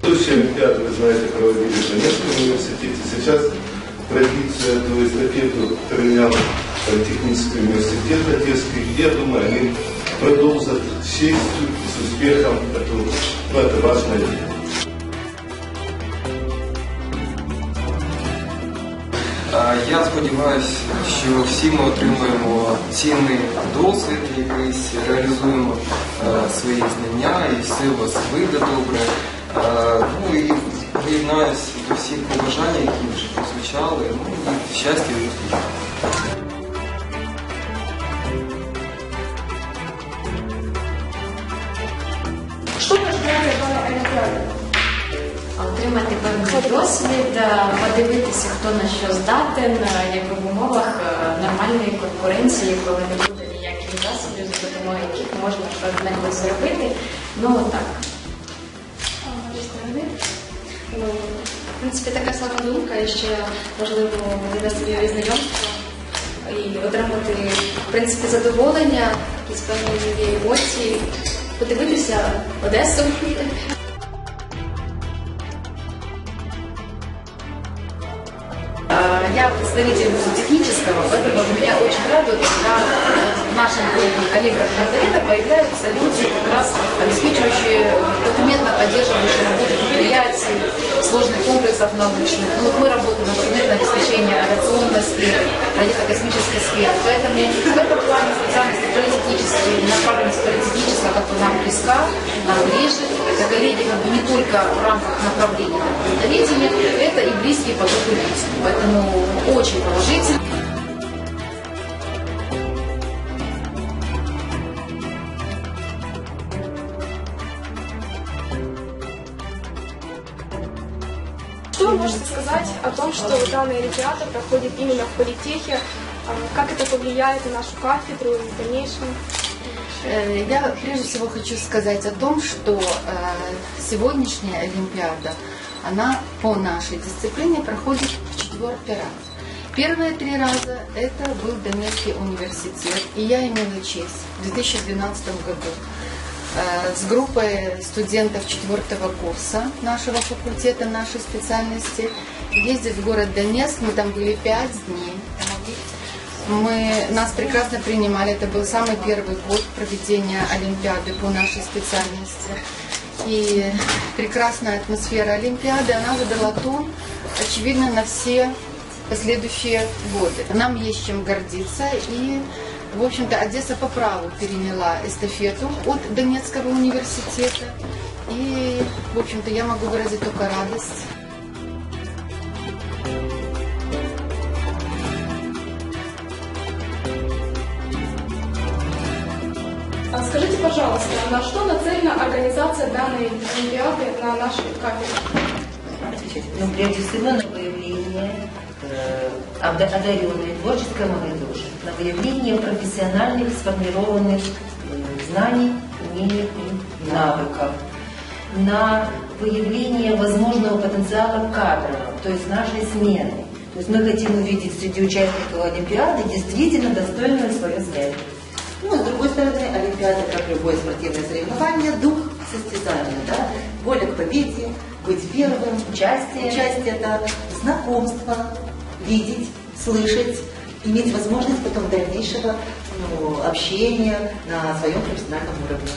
Предыдущие Олимпиады, вы знаете, проводили в Донецком университете. Сейчас традицию эту эстафету принял Политехнический университет Одесский. Я думаю, они продолжат с честью, с успехом эту, ну, это важное дело. А, Я сподіваюся, що всі ми отримуємо цінний досвід, якийсь реалізуємо е, свої знання і все у вас вийде добре. Е, Ну і приєднаюсь до всіх побажань, які вже прозвучали. Ну і щастя і успіхів. Що ви чекаєте до Олімпіади? Отримати певний досвід, е, подивитися, хто на що здатен, е, як в умовах нормальної конкуренції, коли не буде ніяких засобів, за допомогою яких можна щось зробити. Ну так. В принципі, така сама думка, і ще можливо завести нові знайомства і отримати в принципі задоволення, якісь певні емоції, подивитися Одесу. Я представитель технического, поэтому меня очень радует, когда нашем коллегах Фронтовета появляются люди, как раз обеспечивающие, документно поддерживающие работу предприятий, сложных комплексов научных. Ну, вот мы работаем, например, на обеспечение авиационной сферы, радиокосмической сферы. Поэтому в этом плане специальность политические, направленность политическая, как бы нам близка, нам ближе. Это коллеги как бы не только в рамках направления это и близкие по духу люди. Поэтому очень положительно. Что вы можете сказать о том, что данная Олимпиада проходит именно в политехе? А, Как это повлияет на нашу кафедру и в дальнейшем? Э, Я прежде всего хочу сказать о том, что э, сегодняшняя Олимпиада, она по нашей дисциплине проходит в четвертый раз. Первые три раза это был Донецкий университет, и я имела честь в 2012 году с группой студентов четвертого курса нашего факультета, нашей специальности, ездить в город Донецк. Мы там были пять дней. Мы, нас прекрасно принимали. Это был самый первый год проведения Олимпиады по нашей специальности. И прекрасная атмосфера Олимпиады, она задала тон, очевидно, на все последующие годы. Нам есть чем гордиться. И, в общем-то, Одесса по праву переняла эстафету от Донецкого университета. И, в общем-то, я могу выразить только радость. А Скажите, пожалуйста, на что нацелена организация данной Олимпиады на нашей кафедре? отвечать. Ну, прежде всего, на выявление э, одаренной творческой молодежи, на выявление профессиональных сформированных э, знаний, умений и навыков, на выявление возможного потенциала кадров, то есть нашей смены. То есть мы хотим увидеть среди участников Олимпиады действительно достойную свое звание. Ну, с другой стороны, Олимпиада, как любое спортивное соревнование, дух состязания, да? Воля к победе, быть первым, Участие. Участие это знакомство, видеть, слышать, иметь возможность потом дальнейшего ну, общения на своем профессиональном уровне.